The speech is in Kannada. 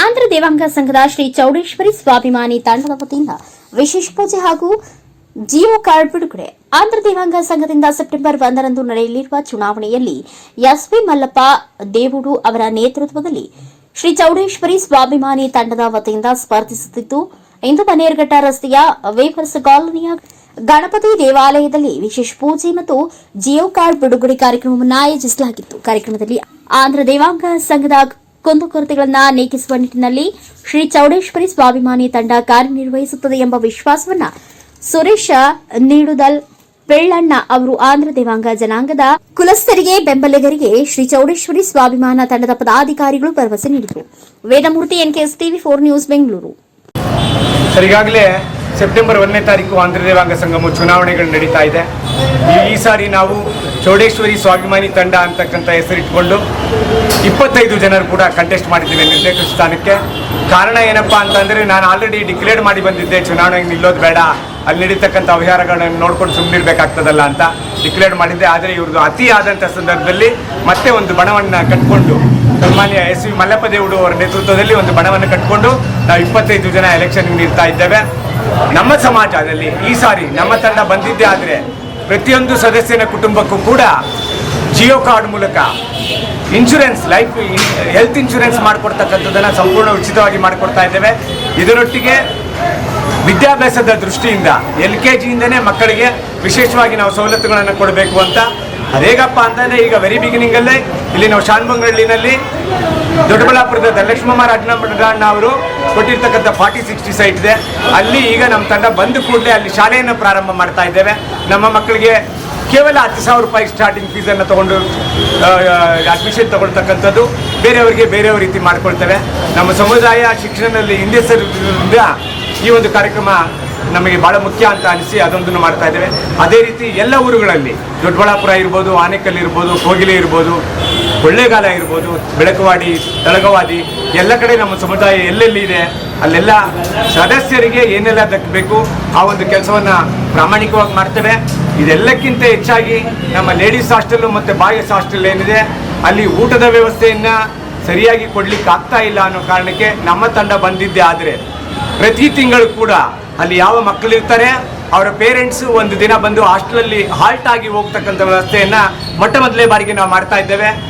ಆಂಧ್ರ ದೇವಾಂಗ ಸಂಘದ ಶ್ರೀ ಚೌಡೇಶ್ವರಿ ಸ್ವಾಭಿಮಾನಿ ತಂಡದ ವತಿಯಿಂದ ವಿಶೇಷ ಪೂಜೆ ಹಾಗೂ ಜಿಯೋ ಕಾರ್ಡ್ ಬಿಡುಗಡೆ. ಆಂಧ್ರ ದೇವಾಂಗ ಸಂಘದಿಂದ ಸೆಪ್ಟೆಂಬರ್ ಒಂದರಂದು ನಡೆಯಲಿರುವ ಚುನಾವಣೆಯಲ್ಲಿ ಎಸ್ಪಿ ಮಲ್ಲಪ್ಪ ದೇವುಡು ಅವರ ನೇತೃತ್ವದಲ್ಲಿ ಶ್ರೀ ಚೌಡೇಶ್ವರಿ ಸ್ವಾಭಿಮಾನಿ ತಂಡದ ವತಿಯಿಂದ ಸ್ಪರ್ಧಿಸುತ್ತಿದ್ದು ಇಂದು ಬನೇರ್ಘಟ್ಟ ರಸ್ತೆಯ ವೇಫರ್ಸ್ ಕಾಲೋನಿಯ ಗಣಪತಿ ದೇವಾಲಯದಲ್ಲಿ ವಿಶೇಷ ಪೂಜೆ ಮತ್ತು ಜಿಯೋ ಕಾರ್ಡ್ ಬಿಡುಗಡೆ ಕಾರ್ಯಕ್ರಮವನ್ನು ಆಯೋಜಿಸಲಾಗಿತ್ತು. ಕಾರ್ಯಕ್ರಮದಲ್ಲಿ ಆಂಧ್ರ ದೇವಾಂಗ ಸಂಘದ ಕುಂದುಕೊರತೆಗಳನ್ನು ನೀಗಿಸುವ ನಿಟ್ಟಿನಲ್ಲಿ ಶ್ರೀ ಚೌಡೇಶ್ವರಿ ಸ್ವಾಭಿಮಾನಿ ತಂಡ ಕಾರ್ಯನಿರ್ವಹಿಸುತ್ತದೆ ಎಂಬ ವಿಶ್ವಾಸವನ್ನ ಸುರೇಶ ನೀಡುದಲ್ ಬೆಳ್ಳಣ್ಣ ಅವರು ಆಂಧ್ರ ದೇವಾಂಗ ಜನಾಂಗದ ಕುಲಸ್ಥರಿಗೆ, ಬೆಂಬಲಿಗರಿಗೆ ಶ್ರೀ ಚೌಡೇಶ್ವರಿ ಸ್ವಾಭಿಮಾನ ತಂಡದ ಪದಾಧಿಕಾರಿಗಳು ಭರವಸೆ ನೀಡಿದರು. Vedamurthy NKS TV four news Bengaluru. September ಒಂದನೇ ತಾರೀಕು ಆಂಧ್ರ ದೇವಾಂಗ ಸಂಗಮ ಚುನಾವಣೆಗಳು ನಡೀತಾ ಇದೆ. ಈ ಸಾರಿ ನಾವು ಚೌಡೇಶ್ವರಿ ಸ್ವಾಭಿಮಾನಿ ತಂಡ ಅಂತಕ್ಕಂಥ ಹೆಸರಿಟ್ಕೊಂಡು ಇಪ್ಪತ್ತೈದು ಜನರು ಕೂಡ ಕಂಟೆಸ್ಟ್ ಮಾಡಿದ್ದೇವೆ ನಿರ್ದೇಶಕ ಸ್ಥಾನಕ್ಕೆ. ಕಾರಣ ಏನಪ್ಪ ಅಂತಂದರೆ ನಾನು ಆಲ್ರೆಡಿ ಡಿಕ್ಲೇರ್ ಮಾಡಿ ಬಂದಿದ್ದೆ ಚುನಾವಣೆಗೆ ನಿಲ್ಲೋದು ಬೇಡ, ಅಲ್ಲಿ ನಡೀತಕ್ಕಂಥ ಅವ್ಯವಹಾರಗಳನ್ನು ನೋಡ್ಕೊಂಡು ಸುಮ್ಮನಿರ್ಬೇಕಾಗ್ತದಲ್ಲ ಅಂತ ಡಿಕ್ಲೇರ್ ಮಾಡಿದ್ದೆ. ಆದರೆ ಇವ್ರದ್ದು ಅತಿ ಆದಂಥ ಸಂದರ್ಭದಲ್ಲಿ ಮತ್ತೆ ಒಂದು ಬಣವನ್ನು ಕಟ್ಕೊಂಡು ಸನ್ಮಾನ್ಯ ಎಸ್ ವಿ ಮಲ್ಲಪ್ಪ ದೇವುಡು ಅವರ ನೇತೃತ್ವದಲ್ಲಿ ಒಂದು ಬಣವನ್ನು ಕಟ್ಕೊಂಡು ನಾವು ಇಪ್ಪತ್ತೈದು ಜನ ಎಲೆಕ್ಷನ್ಗೆ ನಿಲ್ತಾ ಇದ್ದೇವೆ. ನಮ್ಮ ಸಮಾಜದಲ್ಲಿ ಈ ಸಾರಿ ನಮ್ಮ ತಂಡ ಬಂದಿದ್ದೇ ಆದರೆ ಪ್ರತಿಯೊಂದು ಸದಸ್ಯನ ಕುಟುಂಬಕ್ಕೂ ಕೂಡ ಜಿಯೋ ಕಾರ್ಡ್ ಮೂಲಕ ಇನ್ಶೂರೆನ್ಸ್ ಲೈಫ್ ಹೆಲ್ತ್ ಇನ್ಶೂರೆನ್ಸ್ ಮಾಡಿಕೊಡ್ತಕ್ಕಂಥದ್ದನ್ನು ಸಂಪೂರ್ಣ ಉಚಿತವಾಗಿ ಮಾಡಿಕೊಡ್ತಾ ಇದ್ದೇವೆ. ಇದರೊಟ್ಟಿಗೆ ವಿದ್ಯಾಭ್ಯಾಸದ ದೃಷ್ಟಿಯಿಂದ ಎಲ್ ಕೆ ಜಿಯಿಂದನೇ ಮಕ್ಕಳಿಗೆ ವಿಶೇಷವಾಗಿ ನಾವು ಸವಲತ್ತುಗಳನ್ನು ಕೊಡಬೇಕು ಅಂತ ಅದೇಗಪ್ಪ ಅಂತಂದರೆ ಈಗ ವೆರಿ ಬಿಗಿನಿಂಗಲ್ಲೇ ಇಲ್ಲಿ ನಾವು ಶಾನ್ಬಂಗಳ್ಳಿನಲ್ಲಿ ದೊಡ್ಡಬಳ್ಳಾಪುರದ ಧನಲಕ್ಷ್ಮಮ್ಮ ರಾಜನಗಣ್ಣ ಅವರು ಕೊಟ್ಟಿರ್ತಕ್ಕಂಥ ಫಾರ್ಟಿ ಸಿಕ್ಸ್ಟಿ ಸೈಟ್ ಇದೆ. ಅಲ್ಲಿ ಈಗ ನಮ್ಮ ತಂಡ ಬಂದ ಕೂಡಲೇ ಅಲ್ಲಿ ಶಾಲೆಯನ್ನು ಪ್ರಾರಂಭ ಮಾಡ್ತಾ ಇದ್ದೇವೆ. ನಮ್ಮ ಮಕ್ಕಳಿಗೆ ಕೇವಲ ಹತ್ತು ಸಾವಿರ ರೂಪಾಯಿ ಸ್ಟಾರ್ಟಿಂಗ್ ಫೀಸನ್ನು ತೊಗೊಂಡು ಅಡ್ಮಿಷನ್ ತಗೊಳ್ತಕ್ಕಂಥದ್ದು ಬೇರೆಯವರಿಗೆ ಬೇರೆಯವ್ರ ರೀತಿ ಮಾಡ್ಕೊಳ್ತೇವೆ. ನಮ್ಮ ಸಮುದಾಯ ಶಿಕ್ಷಣದಲ್ಲಿ ಹಿಂದೆ ಸರಿದ್ರಿಂದ ಈ ಒಂದು ಕಾರ್ಯಕ್ರಮ ನಮಗೆ ಭಾಳ ಮುಖ್ಯ ಅಂತ ಅನಿಸಿ ಅದೊಂದನ್ನು ಮಾಡ್ತಾ ಇದ್ದೇವೆ. ಅದೇ ರೀತಿ ಎಲ್ಲ ಊರುಗಳಲ್ಲಿ, ದೊಡ್ಡಬಳ್ಳಾಪುರ ಇರ್ಬೋದು, ಆನೇಕಲ್ ಇರ್ಬೋದು ಕೋಗಿಲೆ ಇರ್ಬೋದು ಕೊಳ್ಳೇಗಾಲ ಇರ್ಬೋದು, ಬೆಳಕವಾಡಿ ತಳಗವಾದಿ ಎಲ್ಲ ಕಡೆ ನಮ್ಮ ಸಮುದಾಯ ಎಲ್ಲೆಲ್ಲಿ ಇದೆ, ಅಲ್ಲೆಲ್ಲ ಸದಸ್ಯರಿಗೆ ಏನೆಲ್ಲ ದಕ್ಕಬೇಕು, ಆ ಒಂದು ಕೆಲಸವನ್ನು ಪ್ರಾಮಾಣಿಕವಾಗಿ ಮಾಡ್ತೇವೆ. ಇದೆಲ್ಲಕ್ಕಿಂತ ಹೆಚ್ಚಾಗಿ ನಮ್ಮ ಲೇಡೀಸ್ ಹಾಸ್ಟೆಲ್ಲು ಮತ್ತು ಬಾಯಸ್ ಹಾಸ್ಟೆಲ್ ಏನಿದೆ, ಅಲ್ಲಿ ಊಟದ ವ್ಯವಸ್ಥೆಯನ್ನು ಸರಿಯಾಗಿ ಕೊಡ್ಲಿಕ್ಕೆ ಆಗ್ತಾ ಇಲ್ಲ ಅನ್ನೋ ಕಾರಣಕ್ಕೆ ನಮ್ಮ ತಂಡ ಬಂದಿದ್ದೆ ಆದರೆ, ಪ್ರತಿ ತಿಂಗಳು ಕೂಡ ಅಲ್ಲಿ ಯಾವ ಮಕ್ಕಳು ಇರ್ತಾರೆ, ಅವರ ಪೇರೆಂಟ್ಸ್ ಒಂದು ದಿನ ಬಂದು ಹಾಸ್ಟೆಲಲ್ಲಿ ಹಾಲ್ಟ್ ಆಗಿ ಹೋಗ್ತಕ್ಕಂಥ ವ್ಯವಸ್ಥೆಯನ್ನು ಮೊಟ್ಟ ಮೊದಲೇ ಬಾರಿಗೆ ನಾವು ಮಾಡ್ತಾ ಇದ್ದೇವೆ.